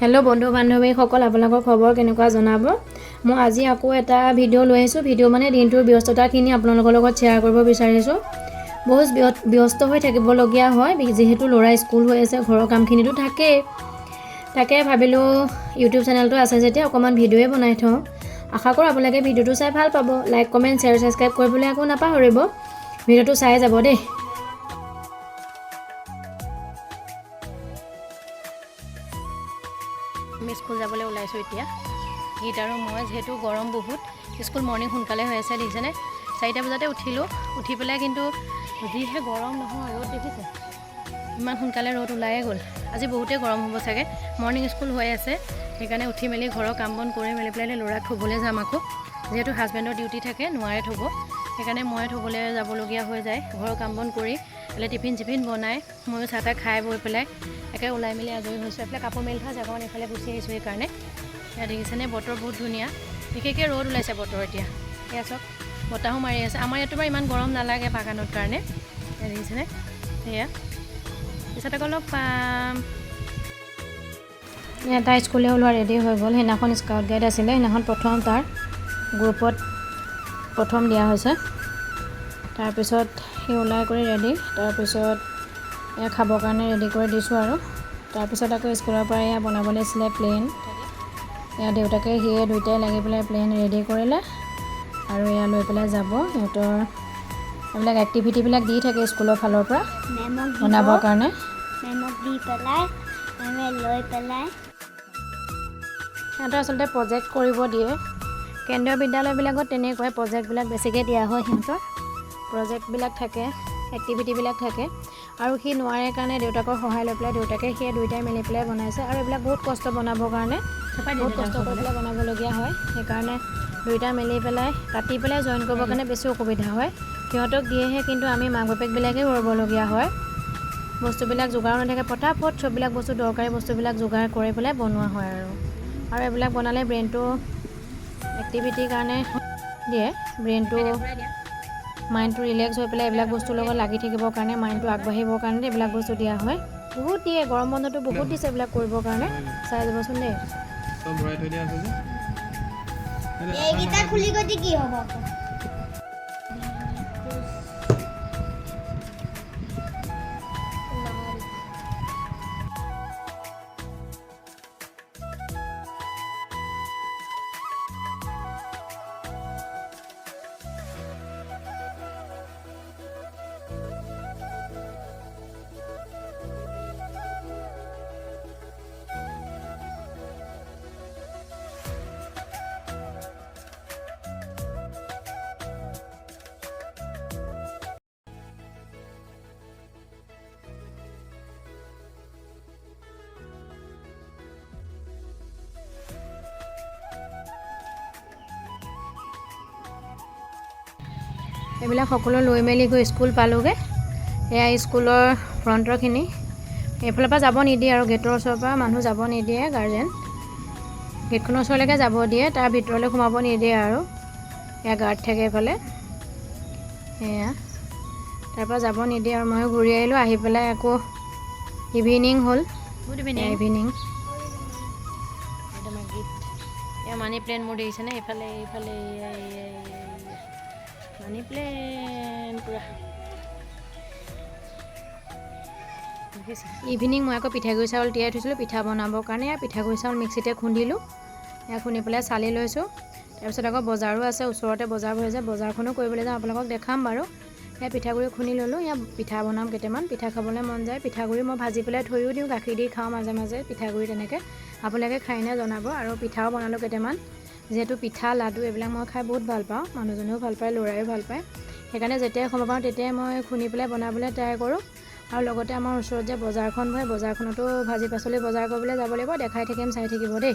Hello বন্ধু বান্ধৱীসকল আপোনালোকৰ খবৰ কেনেকুৱা জনাব? মই আজি আকৌ এটা ভিডিঅ' লৈ আহিছোঁ। ভিডিঅ' মানে দিনটোৰ ব্যস্ততাখিনি আপোনালোকৰ লগত শ্বেয়াৰ কৰিব বিচাৰিছোঁ। বহুত ব্য- ব্যস্ত হৈ থাকিবলগীয়া হয় যিহেতু ল'ৰা স্কুল হৈ আছে ঘৰৰ কামখিনিতো থাকেই। তাকে ভাবিলোঁ ইউটিউব চেনেলটো আছে যেতিয়া অকণমান ভিডিঅ'য়ে বনাই থওঁ। আশা কৰোঁ আপোনালোকে ভিডিঅ'টো চাই ভাল পাব। লাইক কমেণ্ট শ্বেয়াৰ ছাবস্ক্ৰাইব কৰিবলৈ আকৌ নাপাহৰিব। ভিডিঅ'টো চাই যাব দেই। যাবলৈ ওলাইছোঁ এতিয়া। গীত আৰু মই যিহেতু গৰম বহুত স্কুল মৰ্ণিং সোনকালে হৈ আছে দেখিছেনে? চাৰিটা বজাতে উঠিলোঁ উঠি পেলাই কিন্তু যিহে গৰম নহয় ৰ'দ দেখিছে। ইমান সোনকালে ৰ'দ ওলায়ে গ'ল। আজি বহুতেই গৰম হ'ব চাগে। মৰ্ণিং স্কুল হৈ আছে সেইকাৰণে উঠি মেলি ঘৰৰ কাম বন কৰি মেলি পেলাই ল'ৰাক থ'বলৈ যাম আকৌ। যিহেতু হাজবেণ্ডৰ ডিউটি থাকে নোৱাৰে থ'ব। সেইকাৰণে মই থ'বলৈ যাবলগীয়া হৈ যায়। ঘৰৰ কাম বন কৰি পেলাই টিফিন চিফিন বনাই ময়ো চাহ খাই বৈ পেলাই একে ওলাই মেলি আজৰি হৈছোঁ। এইফালে কাপোৰ মেলি থোৱা জেগাখন এইফালে গুচি আহিছোঁ সেইকাৰণে। এয়া দেখিছেনে বতৰ বহুত ধুনীয়া। বিশেষকৈ ৰ'দ ওলাইছে বতৰ এতিয়া। এয়া চাওক বতাহো মাৰি আছে। আমাৰ ইয়াতো বাৰু ইমান গৰম নালাগে বাগানত কাৰণে। এয়া দেখিছেনে? সেয়া পিছত আকৌ পাম এটা স্কুললৈ ওলোৱা ৰেডি হৈ গ'ল। সেইদিনাখন স্কাউট গাইড আছিলে। সেইদিনাখন প্ৰথম তাৰ গ্ৰুপত প্ৰথম দিয়া হৈছে। তাৰপিছত সি ওলাই কৰি ৰেডি তাৰপিছত এয়া খাবৰ কাৰণে ৰেডি কৰি দিছোঁ আৰু। তাৰপিছত আকৌ স্কুলৰ পৰা এয়া বনাব লাগিছিলে প্লেন এয়া দেউতাকে সিয়ে দুয়োটাই লাগি পেলাই প্লেন ৰেডি কৰিলে আৰু এয়া লৈ পেলাই যাব। সিহঁতৰ এইবিলাক এক্টিভিটিবিলাক দি থাকে স্কুলৰ ফালৰ পৰা বনাবৰ কাৰণে। মেমক দি পেলাই মেমে লৈ পেলাই। সিহঁতৰ আচলতে প্ৰজেক্ট কৰিব দিয়ে। কেন্দ্ৰীয় বিদ্যালয়বিলাকত তেনেকুৱাই প্ৰজেক্টবিলাক বেছিকৈ দিয়া হয় সিহঁতৰ। প্ৰজেক্টবিলাক থাকে এক্টিভিটিবিলাক থাকে। আৰু সি নোৱাৰে কাৰণে দেউতাকৰ সহায় লৈ পেলাই দেউতাকে সিয়ে দুয়োটাই মিলি পেলাই বনাইছে আৰু এইবিলাক বহুত কষ্ট বনাবৰ কাৰণে বহুত কষ্ট কৰি পেলাই বনাবলগীয়া হয়। সেইকাৰণে দুয়োটা মিলি পেলাই কাটি পেলাই জইন কৰিবৰ কাৰণে বেছি অসুবিধা হয়। সিহঁতক দিয়েহে কিন্তু আমি মাক বাপেকবিলাকেই কৰিবলগীয়া হয়। বস্তুবিলাক যোগাৰো নাথাকে পটাপট চববিলাক বস্তু দৰকাৰী বস্তুবিলাক যোগাৰ কৰি পেলাই বনোৱা হয় আৰু। আৰু এইবিলাক বনালে ব্ৰেইনটো এক্টিভিটিৰ কাৰণে দিয়ে ব্ৰেইনটো মাইণ্ডটো ৰিলেক্স হৈ পেলাই এইবিলাক বস্তুৰ লগত লাগি থাকিবৰ কাৰণে মাইণ্ডটো আগবাঢ়িবৰ কাৰণে এইবিলাক বস্তু দিয়া হয়। বহুত দিয়ে গৰম বন্ধটো বহুত দিছে এইবিলাক কৰিবৰ কাৰণে। চাই যাবচোন দেই। এইকেইটা খুলি গতি কি হ'ব এইবিলাক সকলো লৈ মেলি গৈ স্কুল পালোগৈ। এয়া স্কুলৰ ফ্ৰণ্টৰখিনি। এইফালৰ পৰা যাব নিদিয়ে আৰু গেটৰ ওচৰৰ পৰা মানুহ যাব নিদিয়ে গাৰ্জেন। গেটখনৰ ওচৰলৈকে যাব দিয়ে তাৰ ভিতৰলৈ সোমাব নিদিয়ে আৰু। এয়া গাৰ্ড থাকে এইফালে। এয়া। তাৰপৰা যাব নিদিয়ে আৰু ময়ো ঘূৰি আহিলোঁ আহি পেলাই আকৌ ইভিনিং হ'ল। Good evening. ইভিনিং মানি প্লেন মোৰ দেখিছেনে? এইফালে এইফালে মানি প্লেন পূৰা ইভিনিং মই আকৌ পিঠাগুড়ি চাউল তিয়াই থৈছিলোঁ পিঠা বনাবৰ কাৰণে। পিঠাগুড়ি চাউল মিক্সিতে খুন্দিলোঁ। এয়া খুন্দি পেলাই চালি লৈছোঁ। তাৰপিছত আকৌ বজাৰো আছে ওচৰতে বজাৰ বহিছে বজাৰখনো কৰিবলৈ যাওঁ আপোনালোকক দেখাম বাৰু। এয়া পিঠাগুড়ি খুন্দি ল'লোঁ। এয়া পিঠা বনাম কেইটামান। পিঠা খাবলৈ মন যায়। পিঠাগুড়ি মই ভাজি পেলাই থৈও দিওঁ গাখীৰ দি খাওঁ মাজে মাজে। পিঠাগুড়ি তেনেকৈ। আপোনালোকে খাই নে জনাব। আৰু পিঠাও বনালোঁ কেইটামান। যিহেতু পিঠা লাডু এইবিলাক মই খাই বহুত ভাল পাওঁ। মানুহজনেও ভাল পায় ল'ৰায়ো ভাল পায়। সেইকাৰণে যেতিয়াই সময় পাওঁ তেতিয়াই মই খুন্দি পেলাই বনাবলৈ ট্ৰাই কৰোঁ। আৰু লগতে আমাৰ ওচৰত যে বজাৰখন বহে বজাৰখনতো ভাজি পাচলি বজাৰ কৰিবলৈ যাব লাগিব দেখাই থাকিম চাই থাকিব দেই।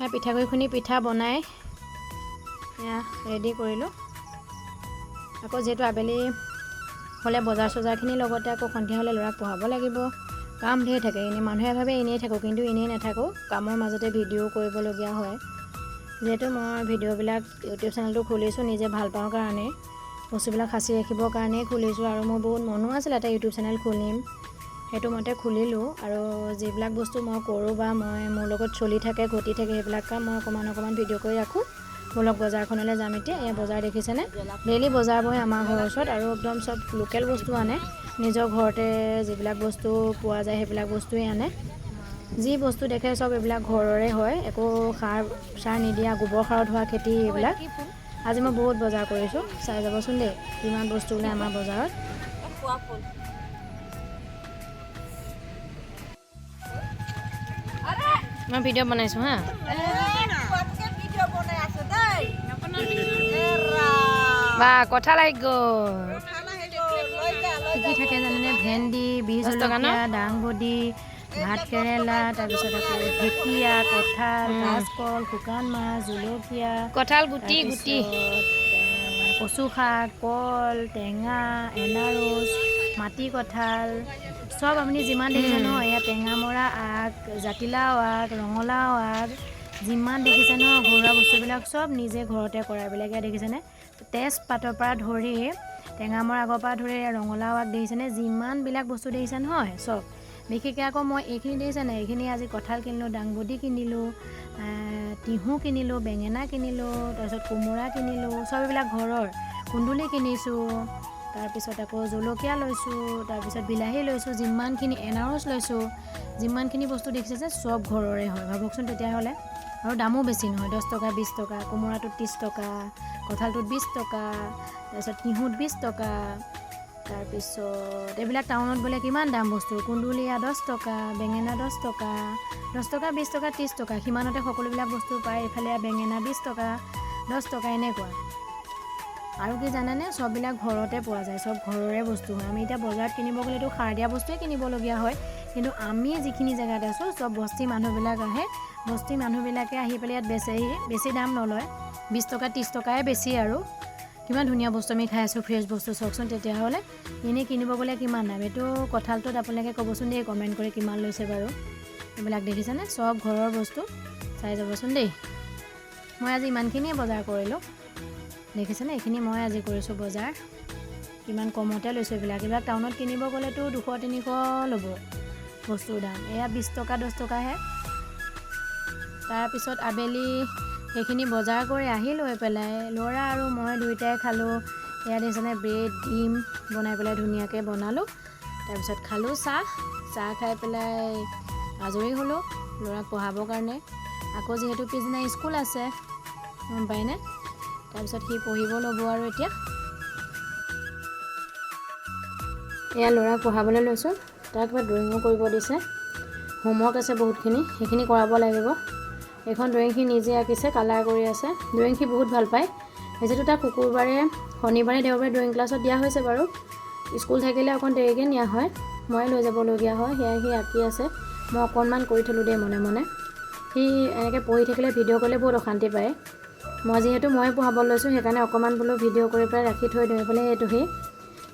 এয়া পিঠাগুড়ি খুন্দি পিঠা বনাই এয়া ৰেডি কৰিলোঁ। আকৌ যিহেতু আবেলি হ'লে বজাৰ চজাৰখিনিৰ লগতে আকৌ সন্ধিয়া হ'লে ল'ৰাক পঢ়াব লাগিব। কাম ধেৰ থাকে এনেই মানুহে ভাবে এনেই থাকোঁ কিন্তু এনেই নাথাকোঁ কামৰ মাজতে ভিডিঅ' কৰিবলগীয়া হয়। যিহেতু মই ভিডিঅ'বিলাক ইউটিউব চেনেলটো খুলিছোঁ নিজে ভাল পাওঁ কাৰণে বস্তুবিলাক সাঁচি ৰাখিবৰ কাৰণেই খুলিছোঁ আৰু মোৰ বহুত মনো আছিল এটা ইউটিউব চেনেল খুলিম সেইটো মতে খুলিলোঁ আৰু যিবিলাক বস্তু মই কৰোঁ বা মই মোৰ লগত চলি থাকে ঘটি থাকে সেইবিলাক কাম মই অকণমান অকণমান ভিডিঅ' কৰি ৰাখোঁ। লগ বজাৰখনলৈ যাম এতিয়া এয়া বজাৰ দেখিছেনে? ডেইলি বজাৰ বহে আমাৰ ঘৰৰ ওচৰত আৰু একদম চব লোকেল বস্তু আনে। নিজৰ ঘৰতে যিবিলাক বস্তু পোৱা যায় সেইবিলাক বস্তুৱেই আনে। যি বস্তু দেখে চব এইবিলাক ঘৰৰে হয়। একো সাৰ চাৰ নিদিয়া গোবৰ সাৰত হোৱা খেতি এইবিলাক। আজি মই বহুত বজাৰ কৰিছোঁ। চাই যাবচোন দেই কিমান বস্তু ওলাই আমাৰ বজাৰত। মই ভিডিঅ' বনাইছোঁ হা। বা কঁঠাল আহি গ'ল। কি কি থাকে জানেনে? ভেন্দি বীজ জলকীয়া দাংবডি ভাত কেৰেলা তাৰপিছত আকৌ ঢেকীয়া কঁঠাল কাঁচকল শুকান মাছ জলকীয়া কঁঠাল গুটি গুটি। কচু শাক কল টেঙা এনাৰস মাটি কঁঠাল চব আপুনি যিমান দেখিছে নহয় এয়া টেঙামৰা আগ জাতিলাও আগ ৰঙালাও আগ যিমান দেখিছে ন ঘৰুৱা বস্তুবিলাক চব নিজে ঘৰতে কৰা এইবিলাক ইয়াত দেখিছেনে? তেজপাতৰ পৰা ধৰি টেঙামৰা আগৰ পৰা ধৰি ৰঙালাও আগ দেখিছেনে? যিমানবিলাক বস্তু দেখিছে নহয় চব। বিশেষকৈ আকৌ মই এইখিনি দেখিছে নাই? এইখিনি আজি কঁঠাল কিনিলোঁ দাংবডি কিনিলোঁ তিহু কিনিলোঁ বেঙেনা কিনিলোঁ তাৰপিছত কোমোৰা কিনিলোঁ চব এইবিলাক ঘৰৰ। কুন্দুলি কিনিছোঁ তাৰপিছত আকৌ জলকীয়া লৈছোঁ তাৰপিছত বিলাহী লৈছোঁ যিমানখিনি এনাৰস লৈছোঁ যিমানখিনি বস্তু দেখিছে যে চব ঘৰৰে হয়। ভাবকচোন তেতিয়াহ'লে। আৰু দামো বেছি নহয় দহ টকা বিছ টকা কোমোৰাটোত ত্ৰিছ টকা কঁঠালটোত বিছ টকা তাৰপিছত তিহুত বিছ টকা তাৰপিছত এইবিলাক টাউনত গ'লে কিমান দাম বস্তু? কুন্দুলীয়া দহ টকা বেঙেনা দহ টকা দহ টকা বিছ টকা ত্ৰিছ টকা সিমানতে সকলোবিলাক বস্তু পায় এইফালে বেঙেনা বিছ টকা দহ টকা এনেকুৱা। আৰু কি জানেনে? চববিলাক ঘৰতে পোৱা যায় চব ঘৰৰে বস্তু হয়। আমি এতিয়া বজাৰত কিনিব গ'লেতো সাৰ দিয়া বস্তুৱে কিনিবলগীয়া হয়। কিন্তু আমি যিখিনি জেগাত আছোঁ চব বস্তি মানুহবিলাক আহে। বস্তি মানুহবিলাকে আহি পেলাই ইয়াত বেচেহি বেছি দাম নলয়। বিছ টকা ত্ৰিছ টকাই বেছি আৰু। কিমান ধুনীয়া বস্তু আমি খাই আছোঁ ফ্ৰেছ বস্তু চাওকচোন তেতিয়াহ'লে। এনেই কিনিব গ'লে কিমান দাম? এইটো কঁঠালটোত আপোনালোকে ক'বচোন দেই কমেণ্ট কৰি কিমান লৈছে বাৰু। এইবিলাক দেখিছেনে? চব ঘৰৰ বস্তু। চাই যাবচোন দেই। মই আজি ইমানখিনিয়ে বজাৰ কৰিলোঁ। দেখিছেনে? এইখিনি মই আজি কৰিছোঁ বজাৰ। কিমান কমতে লৈছোঁ এইবিলাক। এইবিলাক টাউনত কিনিব গ'লেতো দুশ তিনিশ ল'ব বস্তুৰ দাম। এয়া বিছ টকা দহ টকাহে। তাৰপিছত আবেলি সেইখিনি বজাৰ কৰি আহি লৈ পেলাই। ল'ৰা আৰু মই দুয়োটাই খালোঁ। এয়া দেখিছেনে? ব্ৰেড ডিম বনাই পেলাই ধুনীয়াকৈ বনালোঁ। তাৰপিছত খালোঁ চাহ। চাহ খাই পেলাই আজৰি হ'লোঁ। ল'ৰাক পঢ়াবৰ কাৰণে। আকৌ যিহেতু পিছদিনা স্কুল আছে গম পায়নে তাৰপিছত সি পঢ়িব ল'ব আৰু এতিয়া। এয়া ল'ৰাক পঢ়াবলৈ লৈছোঁ তাক কিবা ড্ৰয়িঙো কৰিব দিছে। হোমৱৰ্ক আছে বহুতখিনি সেইখিনি কৰাব লাগিব। এইখন ড্ৰয়িং সি নিজে আঁকিছে কালাৰ কৰি আছে। ড্ৰয়িং সি বহুত ভাল পায়। যিহেতু তাক শুকুৰবাৰে শনিবাৰে দেওবাৰে ড্ৰয়িং ক্লাছত দিয়া হৈছে বাৰু। স্কুল থাকিলে অকণ দেৰিকৈ নিয়া হয়। ময়ে লৈ যাবলগীয়া হয় সেয়া সি আঁকি আছে। মই অকণমান কৰি থ'লোঁ দেই মনে মনে। সি এনেকৈ পঢ়ি থাকিলে ভিডিঅ' কৰিলে বহুত অশান্তি পায়। মই যিহেতু ময়ে পঢ়াব লৈছোঁ সেইকাৰণে অকণমান বোলো ভিডিঅ' কৰি পেলাই ৰাখি থৈ দিওঁ এইফালে সেইটো সি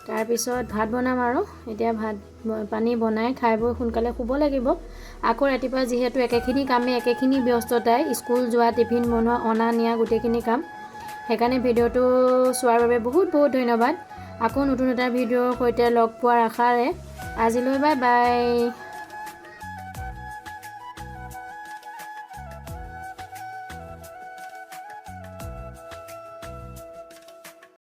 তাৰপিছত ভাত বনাম আৰু। এতিয়া ভাত পানী বনাই খাই বৈ সোনকালে শুব লাগিব। আকৌ ৰাতিপুৱা যিহেতু একেখিনি কামেই একেখিনি ব্যস্ততাই স্কুল যোৱা টিফিন বনোৱা অনা নিয়া গোটেইখিনি কাম। সেইকাৰণে ভিডিঅ'টো চোৱাৰ বাবে বহুত বহুত ধন্যবাদ। আকৌ নতুন এটা ভিডিঅ'ৰ সৈতে লগ পোৱাৰ আশাৰে আজিলৈ বাই বাই